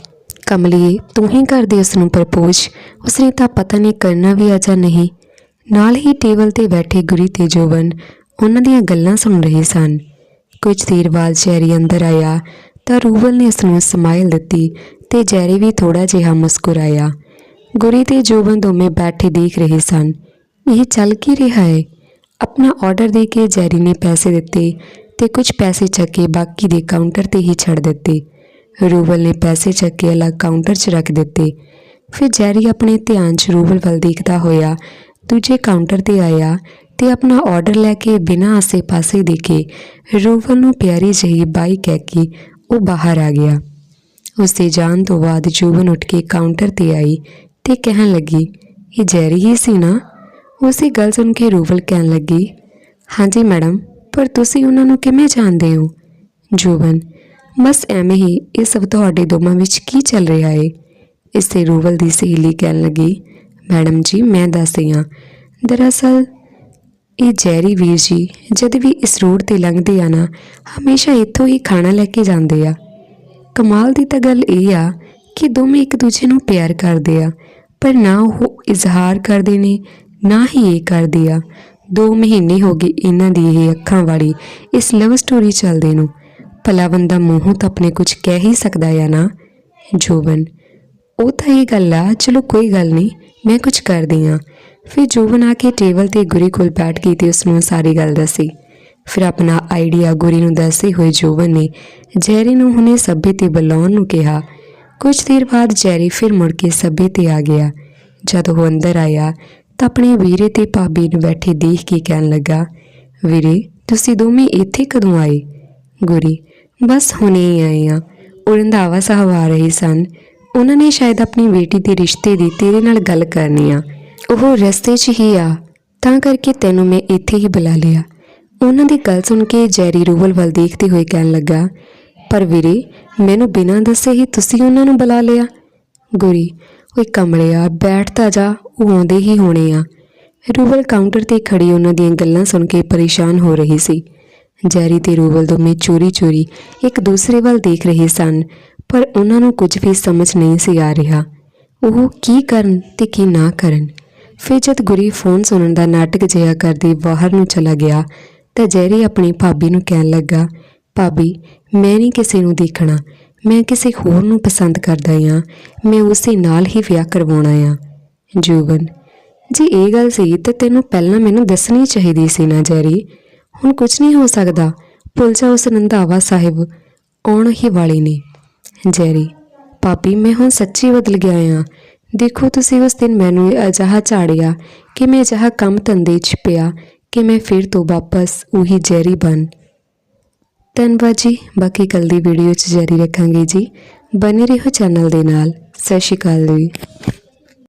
ਕਮਲੀਏ, ਤੂੰ ਹੀ ਕਰਦੀ ਉਸ ਨੂੰ ਪ੍ਰਪੋਜ਼। ਉਸਨੇ ਤਾਂ ਪਤਾ ਨਹੀਂ ਕਰਨਾ ਵੀ ਆ ਜਾਂ ਨਹੀਂ। ਨਾਲ ਹੀ ਟੇਬਲ ਤੇ ਬੈਠੇ ਗੁਰੀ ਤੇ ਜੋਬਨ ਉਹਨਾਂ ਦੀਆਂ ਗੱਲਾਂ ਸੁਣ ਰਹੇ ਸਨ। ਕੁਝ ਦੇਰ ਬਾਅਦ ਜੈਰੀ ਅੰਦਰ ਆਇਆ ਤਾਂ ਰੂਬਲ ਨੇ ਉਸ ਨੂੰ ਸਮਾਈਲ ਦਿੱਤੀ ਤੇ ਜੈਰੀ ਵੀ ਥੋੜਾ ਜਿਹਾ ਮੁਸਕਰਾਇਆ। ਗੁਰੀ ਤੇ ਜੋਬਨ ਦੋਵੇਂ ਬੈਠੇ ਦੇਖ ਰਹੇ ਸਨ। ਇਹ ਚੱਲ ਕੀ ਰਿਹਾ ਹੈ ਆਪਣਾ ਆਰਡਰ ਦੇ ਕੇ ਜੈਰੀ ਨੇ ਪੈਸੇ ਦਿੱਤੇ ਤੇ ਕੁਝ ਪੈਸੇ ਚੱਕ ਕੇ ਬਾਕੀ ਦੇ ਕਾਊਂਟਰ ਤੇ ਹੀ ਛੱਡ ਦਿੱਤੇ। ਰੂਬਲ ਨੇ ਪੈਸੇ ਚੱਕ ਕੇ ਅਲੱਗ ਕਾਊਂਟਰ 'ਚ ਰੱਖ ਦਿੱਤੇ। ਫਿਰ ਜੈਰੀ ਆਪਣੇ ਧਿਆਨ 'ਚ ਰੂਵਲ ਵੱਲ ਦੇਖਦਾ ਹੋਇਆ ਦੂਜੇ ਕਾਊਂਟਰ ਤੇ ਆਇਆ ਤੇ ਆਪਣਾ ਆਰਡਰ ਲੈ ਕੇ ਬਿਨਾਂ ਆਸੇ-ਪਾਸੇ ਦੇਖੇ ਰੂਵਲ ਨੂੰ ਪਿਆਰੀ ਜਿਹੀ ਬਾਈ ਕਹਿ ਕੇ ਉਹ ਬਾਹਰ ਆ ਗਿਆ। ਉਸ ਦੇ ਜਾਣ ਤੋਂ ਬਾਅਦ ਜੂਵਨ ਉੱਠ ਕੇ ਕਾਊਂਟਰ ਤੇ ਆਈ ਤੇ ਕਹਿਣ ਲੱਗੀ, ਇਹ ਜੈਰੀ ਹੀ ਸੀ ਨਾ? ਉਸੇ ਗੱਲ ਸੁਣ ਕੇ ਰੂਵਲ ਕਹਿਣ ਲੱਗੀ ਹਾਂਜੀ ਮੈਡਮ, ਪਰ ਤੁਸੀਂ ਉਹਨਾਂ ਨੂੰ ਕਿਵੇਂ ਜਾਣਦੇ ਹੋ? ਜੋਬਨ, ਬਸ ਐਵੇਂ ਹੀ ਇਹ ਸਭ ਤੁਹਾਡੇ ਦੋਵਾਂ ਵਿੱਚ ਕੀ ਚੱਲ ਰਿਹਾ ਏ? ਇਸ ਤੇ ਰੂਬਲ ਦੀ ਸਹੇਲੀ ਕਹਿਣ ਲੱਗੀ, ਮੈਡਮ ਜੀ, ਮੈਂ ਦੱਸਦੀ ਹਾਂ। ਦਰਅਸਲ, ਇਹ ਜੈਰੀ ਵੀਰ ਜੀ ਜਦ ਵੀ ਇਸ ਰੋਡ ਤੇ ਲੰਘਦੇ ਆ ਨਾ, ਹਮੇਸ਼ਾ ਇੱਥੋਂ ਹੀ ਖਾਣਾ ਲੈ ਕੇ ਜਾਂਦੇ ਆ। ਕਮਾਲ ਦੀ ਤਾਂ ਗੱਲ ਇਹ ਆ ਕਿ ਦੋਵੇਂ ਇੱਕ ਦੂਜੇ ਨੂੰ ਪਿਆਰ ਕਰਦੇ ਆ, ਪਰ ਨਾ ਉਹ ਇਜ਼ਹਾਰ ਕਰਦੇ ਨੇ ਨਾ ਹੀ ਇਹ ਕਰਦੀ ਆ 2 ਮਹੀਨੇ ਹੋ ਗਏ ਇਹਨਾਂ ਦੀ ਇਹ ਅੱਖਾਂ ਵਾਲੀ। ਇਸ ਲਵ ਸਟੋਰੀ ਚੱਲਦੇ ਨੂੰ। ਭਲਾ ਬੰਦਾ ਮੂੰਹੋਂ ਤਾਂ ਆਪਣੇ ਕੁਝ ਕਹਿ ਹੀ ਸਕਦਾ ਆ ਨਾ, ਜੋਬਨ। ਉਹ ਤਾਂ ਇਹ ਗੱਲ ਆ, ਚਲੋ ਕੋਈ ਗੱਲ ਨਹੀਂ, ਮੈਂ ਕੁਝ ਕਰਦੀ ਆ। ਫਿਰ ਜੋਬਨ ਆ ਕੇ ਟੇਬਲ ਤੇ ਗੁਰੀ ਕੋਲ ਬੈਠ ਗਈ ਤੇ ਉਸ ਨੂੰ ਸਾਰੀ ਗੱਲ ਦੱਸੀ। ਫਿਰ ਆਪਣਾ ਆਈਡੀਆ ਗੁਰੀ ਨੂੰ ਦੱਸਦੇ ਹੋਏ ਜੋਬਨ ਨੇ ਜੈਰੀ ਨੂੰ ਹੁਣੇ ਸੱਬੇ ਤੇ ਬੁਲਾਉਣ ਨੂੰ ਕਿਹਾ। ਕੁਝ ਦੇਰ ਬਾਅਦ ਜੈਰੀ ਫਿਰ ਮੁੜ ਕੇ ਸੱਬੇ ਤੇ ਆ ਗਿਆ। ਜਦ ਉਹ ਅੰਦਰ ਆਇਆ ਤਾਂ ਆਪਣੇ ਵੀਰੇ ਤੇ ਭਾਬੀ ਨੂੰ ਬੈਠੇ ਦੇਖ ਕੇ ਕਹਿਣ ਲੱਗਾ, ਵੀਰੇ, ਤੁਸੀਂ ਦੋਵੇਂ ਇੱਥੇ ਕਦੋਂ ਆਏ? ਗੁਰੀ, ਬਸ ਹੁਣੇ ਹੀ ਆਏ ਆ ਉਹ ਰੰਧਾਵਾ ਸਾਹਿਬ ਆ ਰਹੇ ਸਨ। ਉਹਨਾਂ ਨੇ ਸ਼ਾਇਦ ਆਪਣੀ ਬੇਟੀ ਦੇ ਰਿਸ਼ਤੇ ਦੀ ਤੇਰੇ ਨਾਲ ਗੱਲ ਕਰਨੀ ਆ। ਉਹ ਰਸਤੇ 'ਚ ਹੀ ਆ। ਤਾਂ ਕਰਕੇ ਤੈਨੂੰ ਮੈਂ ਇੱਥੇ ਹੀ ਬੁਲਾ ਲਿਆ। ਉਹਨਾਂ ਦੀ ਗੱਲ ਸੁਣ ਕੇ ਜੈਰੀ ਰੂਬਲ ਵੱਲ ਦੇਖਦੇ ਹੋਏ ਕਹਿਣ ਲੱਗਾ, ਪਰ ਵੀਰੇ, ਮੈਨੂੰ ਬਿਨਾਂ ਦੱਸੇ ਹੀ ਤੁਸੀਂ ਉਹਨਾਂ ਨੂੰ ਬੁਲਾ ਲਿਆ। ਗੁਰੀ ਓਏ ਕਮਲਿਆ, ਬੈਠ ਤਾਂ ਜਾ, ਉਹ ਆਉਂਦੇ ਹੀ ਹੋਣੇ ਆ। ਰੂਬਲ ਕਾਊਂਟਰ ਤੇ ਖੜੀ ਉਹਨਾਂ ਦੀਆਂ ਗੱਲਾਂ ਸੁਣ ਕੇ ਪਰੇਸ਼ਾਨ ਹੋ ਰਹੀ ਸੀ। ਜੈਰੀ ਤੇ ਰੂਬਲ ਦੋਵੇਂ ਚੋਰੀ-ਚੋਰੀ ਇੱਕ ਦੂਸਰੇ ਵੱਲ ਦੇਖ ਰਹੇ ਸਨ, ਪਰ ਉਹਨਾਂ ਨੂੰ ਕੁਝ ਵੀ ਸਮਝ ਨਹੀਂ ਸੀ ਆ ਰਿਹਾ। ਉਹ ਕੀ ਕਰਨ ਤੇ ਕੀ ਨਾ ਕਰਨ? ਫਿਰ ਜਦ ਗੁਰੀ ਫੋਨ ਸੁਣਨ ਦਾ ਨਾਟਕ ਜਿਹਾ ਕਰਦੇ ਬਾਹਰ ਨੂੰ ਚਲਾ ਗਿਆ ਤਾਂ ਜੈਰੀ ਆਪਣੀ ਭਾਬੀ ਨੂੰ ਕਹਿਣ ਲੱਗਾ, ਭਾਬੀ, ਮੈਂ ਨਹੀਂ ਕਿਸੇ ਨੂੰ ਦੇਖਣਾ। ਮੈਂ ਕਿਸੇ ਹੋਰ ਨੂੰ ਪਸੰਦ ਕਰਦਾ ਹਾਂ ਮੈਂ ਉਸੇ ਨਾਲ ਹੀ ਵਿਆਹ ਕਰਵਾਉਣਾ ਆ। ਜੋਬਨ ਜੇ ਇਹ ਗੱਲ ਸੀ ਤਾਂ ਤੈਨੂੰ ਪਹਿਲਾਂ ਮੈਨੂੰ ਦੱਸਣੀ ਚਾਹੀਦੀ ਸੀ ਨਾ ਜੈਰੀ ਹੁਣ ਕੁਝ ਨਹੀਂ ਹੋ ਸਕਦਾ। ਭੁੱਲ ਜਾ ਉਸ ਰੰਧਾਵਾ ਸਾਹਿਬ। ਆਉਣ ਹੀ ਵਾਲੇ ਨੇ। ਜੈਰੀ ਪਾਪੀ ਮੈਂ ਹੁਣ ਸੱਚੀ ਬਦਲ ਗਿਆ ਆ। ਦੇਖੋ ਤੁਸੀਂ ਉਸ ਦਿਨ ਮੈਨੂੰ ਇਹ ਅਜਿਹਾ ਝਾੜਿਆ ਕਿ ਮੈਂ ਅਜਿਹਾ ਕੰਮ ਧੰਦੇ 'ਚ ਪਿਆ ਕਿ ਮੈਂ ਫਿਰ ਤੋਂ ਵਾਪਸ ਉਹੀ ਜੈਰੀ ਬਣ। ਧੰਨਵਾਦ ਜੀ। ਬਾਕੀ ਕੱਲ ਦੀ ਵੀਡੀਓ 'ਚ ਜਾਰੀ ਰੱਖਾਂਗੇ ਜੀ। ਬਨੇ ਰਹੋ ਚੈਨਲ ਦੇ ਨਾਲ। ਸਤਿ ਸ਼੍ਰੀ ਅਕਾਲ ਜੀ।